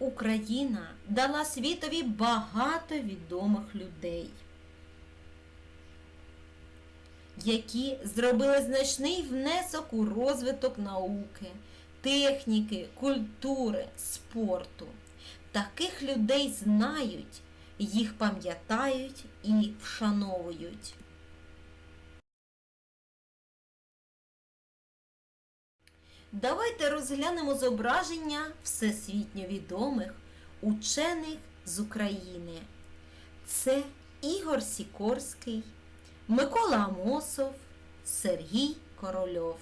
Україна дала світові багато відомих людей, які зробили значний внесок у розвиток науки, техніки, культури, спорту. Таких людей знають, їх пам'ятають і вшановують. Давайте розглянемо зображення всесвітньо відомих учених з України. Це Ігор Сікорський, Микола Амосов, Сергій Корольов.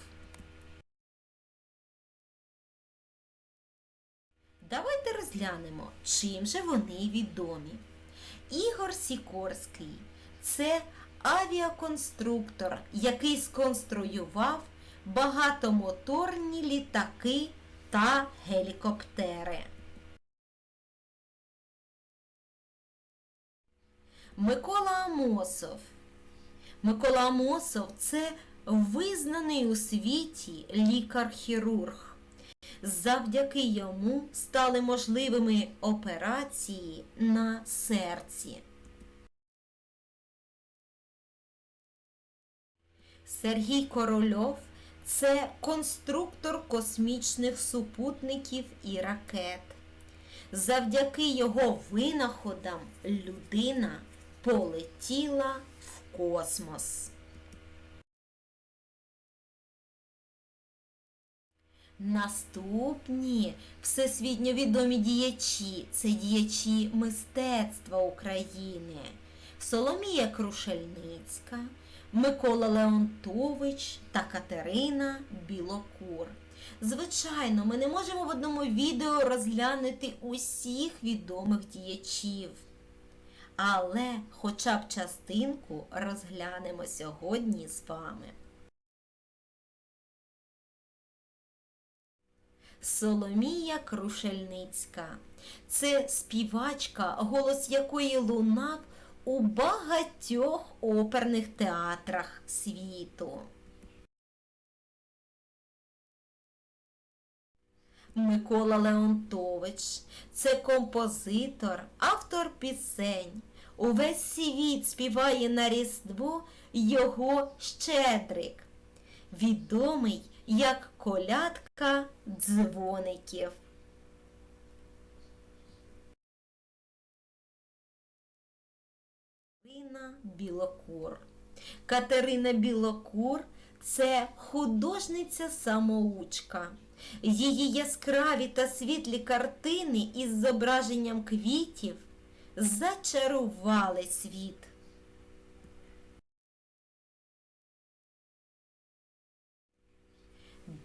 Давайте розглянемо, чим же вони відомі. Ігор Сікорський це авіаконструктор, який сконструював багатомоторні літаки та гелікоптери. Микола Амосов. Микола Амосов це визнаний у світі лікар-хірург. Завдяки йому стали можливими операції на серці. Сергій Корольов це конструктор космічних супутників і ракет. Завдяки його винаходам людина полетіла в космос. Наступні всесвітньо відомі діячі це діячі мистецтва України. Соломія Крушельницька, Микола Леонтович та Катерина Білокур. Звичайно, ми не можемо в одному відео розглянути усіх відомих діячів. Але хоча б частинку розглянемо сьогодні з вами. Соломія Крушельницька. Це співачка, голос якої лунав у багатьох оперних театрах світу. Микола Леонтович це композитор, автор пісень. Увесь світ співає на Різдво його Щедрик, відомий як колядка дзвоників. Білокур. Катерина Білокур це художниця самоучка. Її яскраві та світлі картини із зображенням квітів зачарували світ.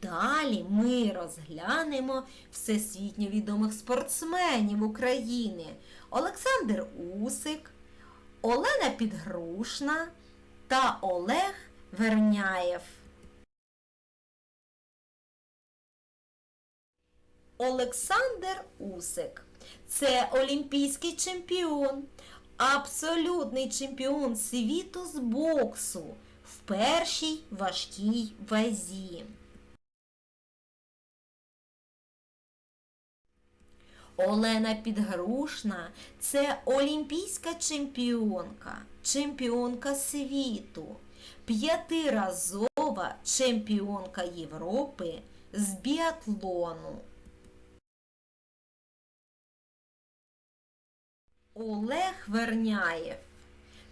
Далі ми розглянемо всесвітньо відомих спортсменів України Олександр Усик, Олена Підгрушна та Олег Верняєв. Олександр Усик це олімпійський чемпіон, абсолютний чемпіон світу з боксу в першій важкій вазі. Олена Підгрушна це олімпійська чемпіонка, чемпіонка світу, п'ятиразова чемпіонка Європи з біатлону. Олег Верняєв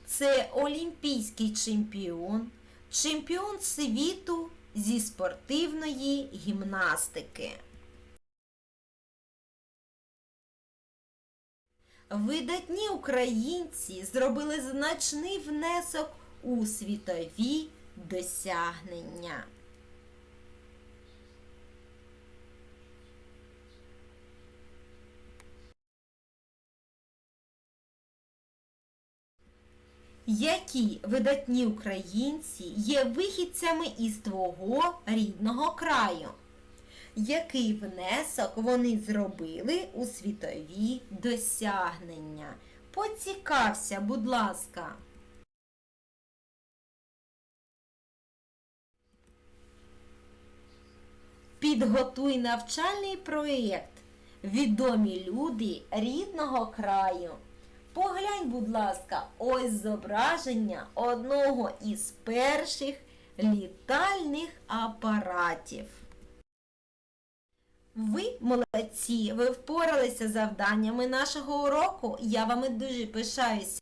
це олімпійський чемпіон, чемпіон світу зі спортивної гімнастики. Видатні українці зробили значний внесок у світові досягнення. Які видатні українці є вихідцями із твого рідного краю? Який внесок вони зробили у світові досягнення? Поцікався, будь ласка. Підготуй навчальний проєкт відомі люди рідного краю. Поглянь, будь ласка, ось зображення одного із перших літальних апаратів. Ви молодці, ви впоралися з завданнями нашого уроку. Я вами дуже пишаюся.